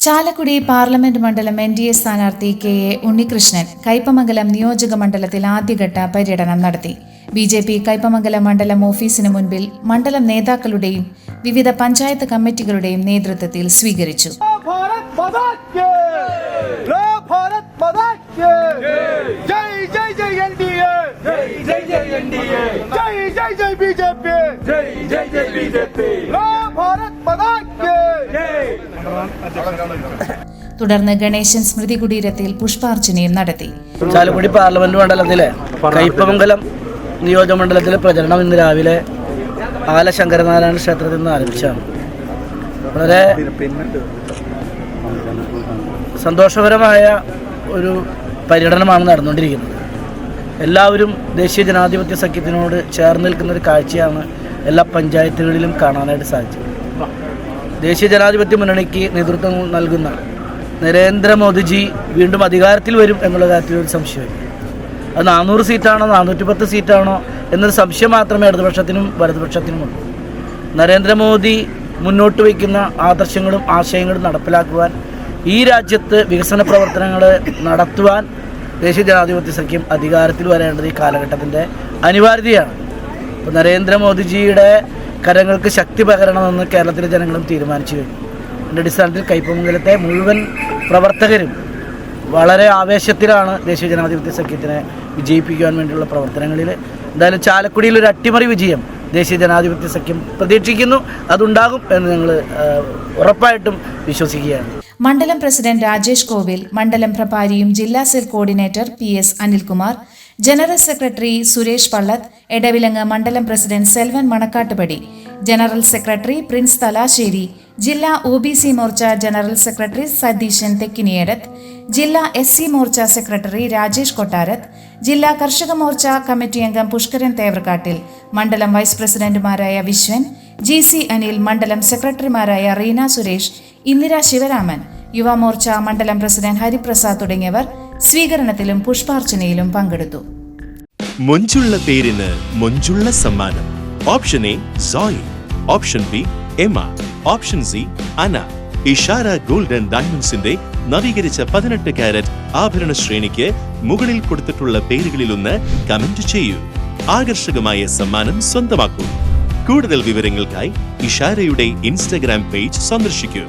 Chalakudy parliament മണ്ഡലം N D A സ്ഥാനാർത്ഥി K A Unnikrishnan Kaipamangalam നിയോജക മണ്ഡലത്തിൽ ആദ്യഘട്ട പര്യടനം നടത്തി. ബി ജെ പി കൈപ്പമംഗലം മണ്ഡലം ഓഫീസിന് മുൻപിൽ മണ്ഡലം നേതാക്കളുടെയും വിവിധ പഞ്ചായത്ത് കമ്മിറ്റികളുടെയും നേതൃത്വത്തിൽ സ്വീകരിച്ചു. ജയ് ജയ് ജയ് ബി ജെ പി! തുടർന്ന് ഗണേശൻ സ്മൃതി കുടീരത്തിൽ പുഷ്പാർച്ചനയും നടത്തി. ചാലക്കുടി പാർലമെന്റ് മണ്ഡലത്തിലെ കയ്പമംഗലം നിയോജകമണ്ഡലത്തിലെ പ്രചരണം ഇന്ന് രാവിലെ ആല ശങ്കരനാരായണ ക്ഷേത്രത്തിൽ നിന്ന് ആരംഭിച്ചാണ്. വളരെ സന്തോഷകരമായ ഒരു പര്യടനമാണ് നടന്നുകൊണ്ടിരിക്കുന്നത്. എല്ലാവരും ദേശീയ ജനാധിപത്യ സഖ്യത്തിനോട് ചേർന്ന് നിൽക്കുന്ന ഒരു കാഴ്ചയാണ് എല്ലാ പഞ്ചായത്തുകളിലും കാണാനായിട്ട് സാധിച്ചത്. ദേശീയ ജനാധിപത്യ മുന്നണിക്ക് നേതൃത്വം നൽകുന്ന നരേന്ദ്രമോദിജി വീണ്ടും അധികാരത്തിൽ വരും എന്നുള്ള കാര്യത്തിൽ ഒരു സംശയമില്ല അത് നാനൂറ് സീറ്റാണോ നാനൂറ്റി പത്ത് സീറ്റാണോ എന്നൊരു സംശയം മാത്രമേ ഇടതുപക്ഷത്തിനും വലതുപക്ഷത്തിനുമുള്ളൂ നരേന്ദ്രമോദി മുന്നോട്ട് വയ്ക്കുന്ന ആദർശങ്ങളും ആശയങ്ങളും നടപ്പിലാക്കുവാൻ ഈ രാജ്യത്ത് വികസന പ്രവർത്തനങ്ങൾ നടത്തുവാൻ ദേശീയ ജനാധിപത്യ സഖ്യം അധികാരത്തിൽ വരേണ്ടത് ഈ കാലഘട്ടത്തിന്റെ അനിവാര്യതയാണ്. ഇപ്പോൾ നരേന്ദ്രമോദിജിയുടെ കരങ്ങൾക്ക് ശക്തി പകരണമെന്ന് കേരളത്തിലെ ജനങ്ങളും തീരുമാനിച്ചു കഴിഞ്ഞു. അതിന്റെ അടിസ്ഥാനത്തിൽ കയ്പമംഗലത്തെ മുഴുവൻ പ്രവർത്തകരും വളരെ ആവേശത്തിലാണ് ദേശീയ ജനാധിപത്യ സഖ്യത്തിനെ വിജയിപ്പിക്കുവാൻ വേണ്ടിയുള്ള പ്രവർത്തനങ്ങളിൽ എന്തായാലും ചാലക്കുടിയിൽ ഒരു അട്ടിമറി വിജയം ദേശീയ ജനാധിപത്യ സഖ്യം പ്രതീക്ഷിക്കുന്നു. അതുണ്ടാകും എന്ന് ഞങ്ങൾ ഉറപ്പായിട്ടും വിശ്വസിക്കുകയാണ്. മണ്ഡലം പ്രസിഡന്റ് രാജേഷ് കോവിൽ മണ്ഡലം പ്രഭാരിയും ജില്ലാ cell coordinator P S Anilkumar general secretary Suresh Pallath Edavilangu മണ്ഡലം president Selvan Manakkattupadi general secretary Prince Thalassery ജില്ലാ O B C Morcha general secretary Satheesan Thekkiniyadath ജില്ലാ S C Morcha secretary Rajesh Kottarath ജില്ലാ കർഷക Morcha committee അംഗം പുഷ്കരൻ തേവർക്കാട്ടിൽ മണ്ഡലം vice പ്രസിഡന്റുമാരായ Viswan G C Anil മണ്ഡലം സെക്രട്ടറിമാരായ റീന സുരേഷ് ഇന്ദിര ശിവരാമൻ യുവമോർച്ച മണ്ഡലം പ്രസിഡന്റ് ഹരിപ്രസാദ് തുടങ്ങിയവർ സ്വീകരണത്തിലും പുഷ്പാർച്ചനയിലും പങ്കെടുത്തു. മൊഞ്ചുള്ള പേരിന് മൊഞ്ചുള്ള സമ്മാനം. Option A Zoey option B Emma option C Ana Ishara golden ഡയമണ്ട്സിന്റെ നവീകരിച്ച പതിനെട്ട് കാരറ്റ് ആഭരണ ശ്രേണിക്ക് മുകളിൽ കൊടുത്തിട്ടുള്ള പേരുകളിലൊന്ന് കമന്റ് ചെയ്യൂ. ആകർഷകമായ സമ്മാനം സ്വന്തമാക്കൂ. കൂടുതൽ വിവരങ്ങൾക്കായി ഇഷാരയുടെ ഇൻസ്റ്റഗ്രാം പേജ് സന്ദർശിക്കൂ.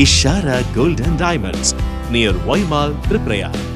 Ishara golden diamonds near Y mall Thriprayar